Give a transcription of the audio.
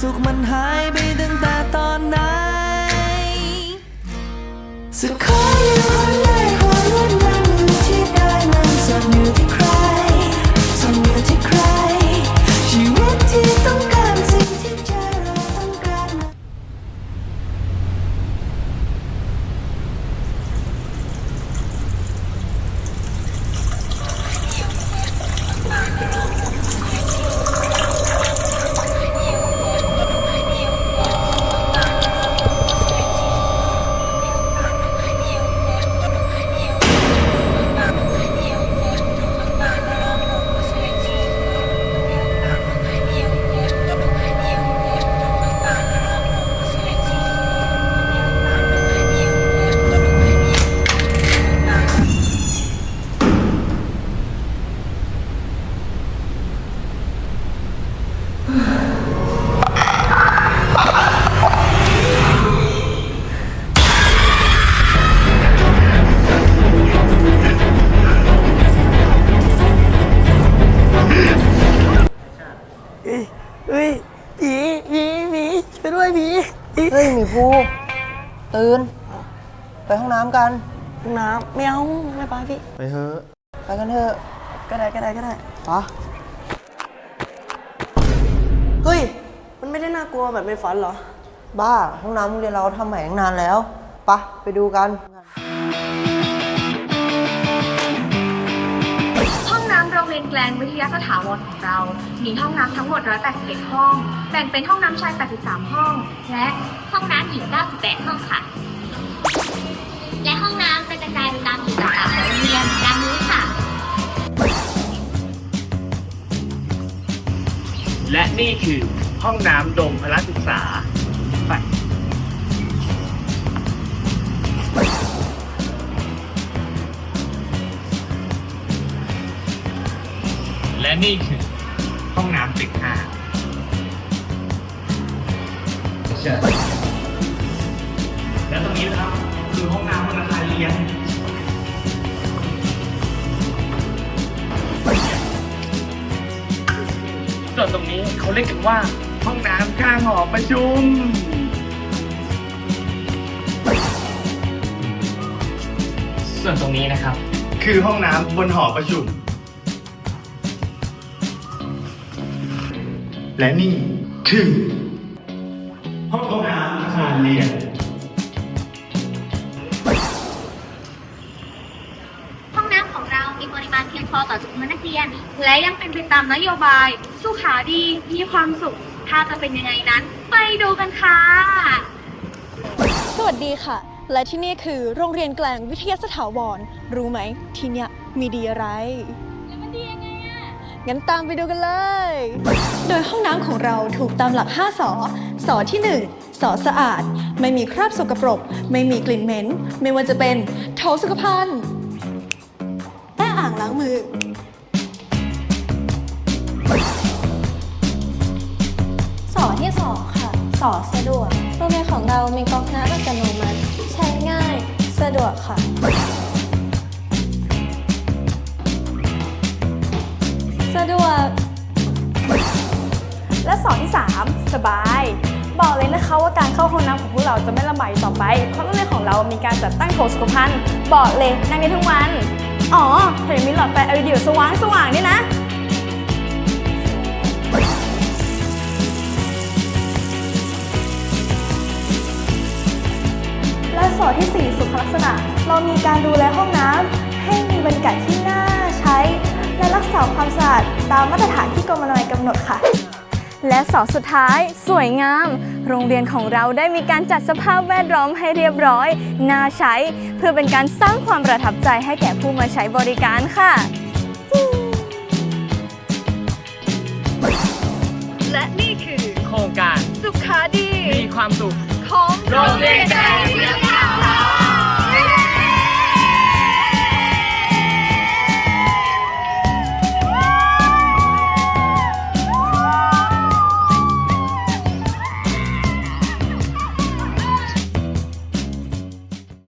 สุขมันหายไปตั้งแต่ตอนไหนสุขออยู่คน ยด้วยผีผีเฮ้ยหมีภูตื่น ไปห้องน้ำกัน ห้องน้ำไม่เอาไม่ไปพี่ ไปเถอะไปกันเถอะ ก็ได้ก็ได้ก็ได้ปะเฮ้ย มันไม่ได้น่ากลัวแบบในฝันเหรอ บ้า ห้องน้ำโรงเรียนเราทำใหม่ตั้งนานแล้วปะไปดูกัน ห้องน้ำโรงเรียนแกลงวิทยาสถาวรของเรา มีห้องน้ำทั้งหมด 181 ห้อง แบ่งเป็นห้องน้ำชาย 83 ห้อง และห้องน้ำหญิง 98 ห้องค่ะ และห้องน้ำจะกระจายไปตามจุดต่างๆของโรงเรียนดังนี้ค่ะ และนี่คือห้องน้ำดมพละศึกษาไปและนี่คือห้องน้ำตึกห้า เชิญและตรงนี้นะครับคือห้องน้ำบนอาคารเรียนส่วนตรงนี้เขาเรียกกันว่า ห้องน้ำข้างหอประชุม ส่วนตรงนี้นะครับ คือห้องน้ำบนหอประชุม และนี่คือ ห้องน้ำอาคารเรียนห้องน้ำของเรามีปริมาณเพียงพอต่อจำนวนนักเรียน และยังเป็นไปตามนโยบาย สุขาดี มีความสุข ถ้าจะเป็นยังไงนั้น ไปดูกันค่ะ สวัสดีค่ะ และที่นี่คือโรงเรียนแกลงวิทยาสถาวร รู้ไหม ที่เนี่ยมีดีอะไร งั้นตามไปดูกันเลย โดยห้องน้ำของเราถูกตามหลัก 5 สอ สอที่ 1 สอสะอาด ไม่มีคราบสกปรก ไม่มีกลิ่นเหม็น ไม่ว่าจะเป็นโถสุขภัณฑ์และอ่างล้างมือ สอที่สองค่ะ สอสะดวกโรงเรียนของเรามีก๊อกน้ำอัตโน สบาย บอกเลยนะคะว่าการเข้าห้องน้ำของพวกเราจะไม่ลำบากต่อไป เพราะโรงเรียนของเรามีการจัดตั้งโถสุขภัณฑ์บอกเลยนั่งได้ทั้งวัน อ๋อแถมมีหลอดไฟ LED สว่างสว่างด้วยนะและสอนที่ 4 สุขลักษณะ เรามีการดูแลห้องน้ำให้มีบรรยากาศที่น่าใช้ และรักษาความสะอาดตามมาตรฐานที่กรมอนามัยกำหนดค่ะ และสองสุดท้าย สวยงาม โรงเรียนของเราได้มีการจัดสภาพแวดล้อมให้เรียบร้อย น่าใช้ เพื่อเป็นการสร้างความประทับใจให้แก่ผู้มาใช้บริการค่ะ และนี่คือโครงการสุขาดี มีความสุขของโรงเรียนแกลงวิทยา